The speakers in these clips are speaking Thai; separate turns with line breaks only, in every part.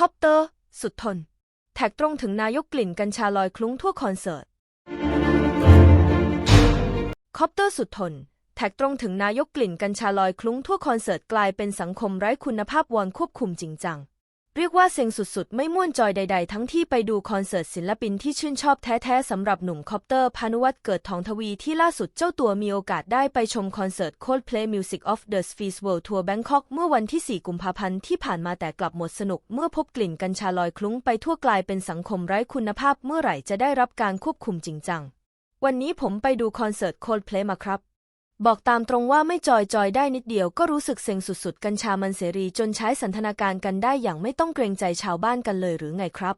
คอปเตอร์ สุดทน แท็กตรงถึงนายกกลิ่นกัญชาลอยคลุ้งทั่วคอนเสิร์ต คอปเตอร์สุดทน แท็กตรงถึงนายกกลิ่นกัญชาลอยคลุ้งทั่วคอนเสิร์ตกลายเป็นสังคมไร้คุณภาพวอนควบคุมจริงจัง เรียกว่าเซ็งสุดๆ ไม่ม่วนจอยใดๆ ทั้งที่ไปดูคอนเสิร์ตศิลปินที่ชื่นชอบแท้ๆสำหรับหนุ่มคอปเตอร์พานุวัฒน์เกิดทองทวีที่ล่าสุดเจ้าตัวมีโอกาสได้ไปชมคอนเสิร์ต Coldplay Music of the Spheres World Tour Bangkok เมื่อวันที่ 4 กุมภาพันธ์ที่ผ่านมาแต่กลับหมดสนุก เมื่อพบกลิ่นกัญชาลอยคลุ้งไปทั่วกลายเป็นสังคมไร้คุณภาพเมื่อไหร่จะได้รับการควบคุมจริงจังวันนี้ผมไปดูคอนเสิร์ต Coldplay มาครับ บอกตามตรงว่าไม่จอยจอยได้นิดเดียวก็รู้สึกเซ็งสุดๆ กัญชามันเสรีจนใช้สันทนาการกันได้อย่างไม่ต้องเกรงใจชาวบ้านกันเลยหรือไงครับ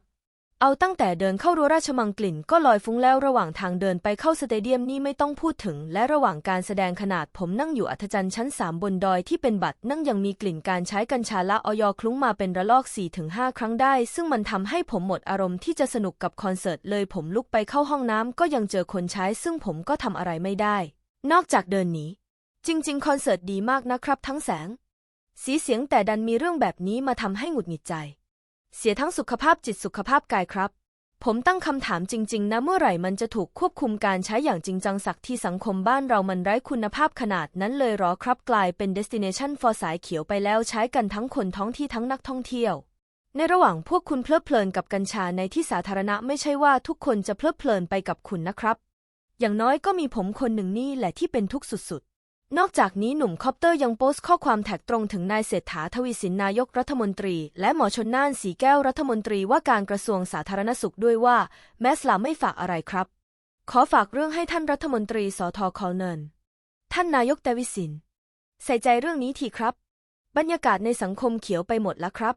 เอาตั้งแต่เดินเข้ารั้วราชมังกลิ่นก็ลอยฟุ้งแล้วระหว่างทางเดินไปเข้าสเตเดียมนี่ไม่ต้องพูดถึง และระหว่างการแสดงขนาดผมนั่งอยู่อัธจันทร์ชั้นสามบนดอยที่เป็นบัตรนั่งยังมีกลิ่นการใช้กัญชาละออยคลุ้งมาเป็นระลอก4-5ครั้งได้ ซึ่งมันทำให้ผมหมดอารมณ์ที่จะสนุกกับคอนเสิร์ตเลยผมลุกไปเข้าห้องน้ำก็ยังเจอคนใช้ซึ่งผมก็ทำอะไรไม่ได้ นอกจากเดินหนี จริง ๆ คอนเสิร์ตดีมากนะครับทั้งแสง สีเสียงแต่ดันมีเรื่องแบบนี้มาทำให้หงุดหงิดใจ เสียทั้งสุขภาพจิตสุขภาพกายครับ ผมตั้งคำถามจริง ๆ นะ เมื่อไหร่มันจะถูกควบคุมการใช้อย่างจริงจังสักที่สังคมบ้านเรามันไร้คุณภาพขนาดนั้นเลยหรอครับกลายเป็น destination for สายเขียวไปแล้วใช้กันทั้งคนท้องที่ทั้งนักท่องเที่ยวในระหว่างพวกคุณเพลิดเพลินกับกัญชาในที่สาธารณะไม่ใช่ว่าทุกคนจะเพลิดเพลินไปกับคุณนะครับ อย่างน้อยก็มีผมคนหนึ่งนี่แหละที่เป็นทุกข์สุดๆ นอกจากนี้หนุ่มคอปเตอร์ยังโพสต์ข้อความแท็กตรงถึงนายเศรษฐาทวีสินนายกรัฐมนตรี และหมอชนน่านสีแก้วรัฐมนตรีว่าการกระทรวงสาธารณสุขด้วยว่า แมสลาไม่ฝากอะไรครับ ขอฝากเรื่องให้ท่านรัฐมนตรีสทคอเนิน ท่านนายกเตวิสิน ใส่ใจเรื่องนี้ทีครับ บรรยากาศในสังคมเขียวไปหมดแล้วครับ